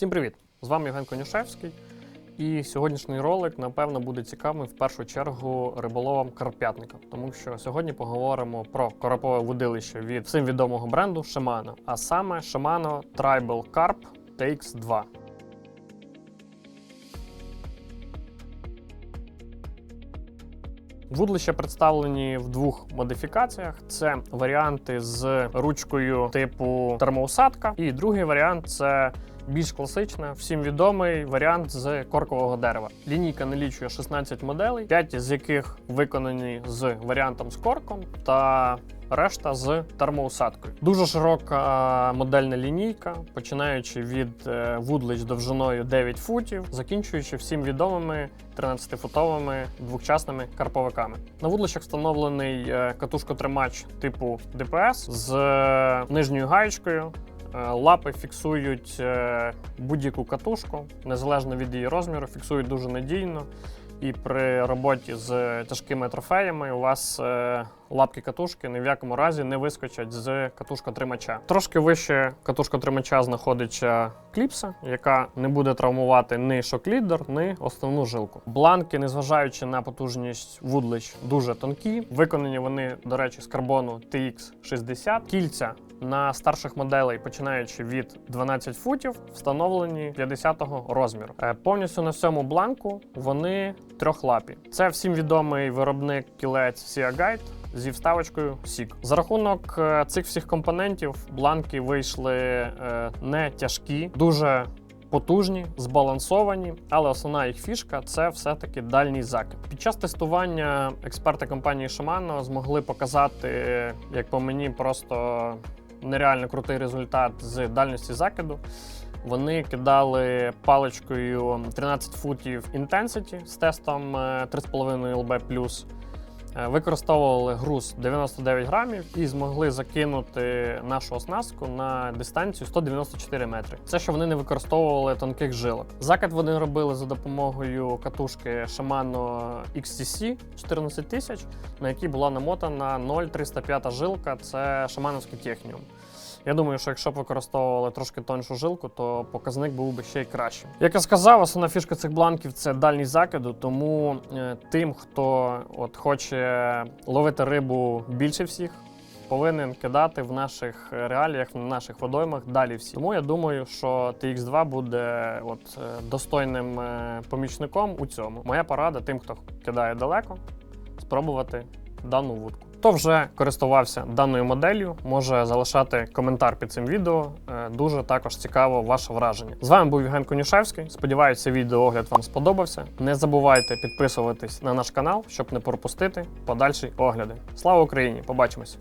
Всім привіт! З вами Євген Конюшевський. І сьогоднішній ролик, напевно, буде цікавим в першу чергу риболовам карп'ятникам, тому що сьогодні поговоримо про коропове водилище від всім відомого бренду Shimano, а саме Shimano Tribal Carp TX2. Вудлища представлені в двох модифікаціях: це варіанти з ручкою типу термоусадка, і другий варіант це більш класична, всім відомий варіант з коркового дерева. Лінійка налічує 16 моделей, 5 з яких виконані з варіантом з корком та решта з термоусадкою. Дуже широка модельна лінійка, починаючи від е, вудлич довжиною 9 футів, закінчуючи всім відомими 13-футовими двохчасними карповиками. На вудлищах встановлений е, катушкотримач типу ДПС з е, нижньою гаєчкою. Е, Лапи фіксують е, будь-яку катушку, незалежно від її розміру, фіксують дуже надійно. І при роботі з тяжкими трофеями у вас е, лапки катушки ні в якому разі не вискочать з катушкотримача. Трошки вище катушкотримача знаходиться кліпса, яка не буде травмувати ні шоклідер, ні основну жилку. Бланки, незважаючи на потужність вудлич, дуже тонкі. Виконані вони, до речі, з карбону TX60. Кільця на старших моделей, починаючи від 12 футів, встановлені 50-го розміру. Е, Повністю на всьому бланку вони трьохлапі. Це всім відомий виробник кілець Guide зі вставочкою Сік. За рахунок е, цих всіх компонентів бланки вийшли е, не тяжкі, дуже потужні, збалансовані, але основна їх фішка це все-таки дальній закид. Під час тестування експерти компанії Shimano змогли показати, як по мені, просто нереально крутий результат з дальності закиду. Вони кидали паличкою 13 футів Intensity з тестом е, 3,5 LB+. Е, Використовували груз 99 грамів і змогли закинути нашу оснастку на дистанцію 194 метри. Це що вони не використовували тонких жилок. Закат вони робили за допомогою катушки Shimano XTC 14000, на якій була намотана 0,305 жилка. Це шамановський техніум. Я думаю, що якщо б використовували трошки тоншу жилку, то показник був би ще й краще. Як я сказав, основна фішка цих бланків це дальність закиду. Тому е, тим, хто от хоче ловити рибу більше всіх, повинен кидати в наших реаліях, в наших водоймах далі всі. Тому я думаю, що TX2 буде от е, достойним е, помічником у цьому. Моя порада тим, хто кидає далеко, спробувати дану вудку. Хто вже користувався даною моделлю, може залишати коментар під цим відео. Е, Дуже також цікаво ваше враження. З вами був Євген Конюшевський. Сподіваюся, відеоогляд вам сподобався. Не забувайте підписуватись на наш канал, щоб не пропустити подальші огляди. Слава Україні! Побачимось!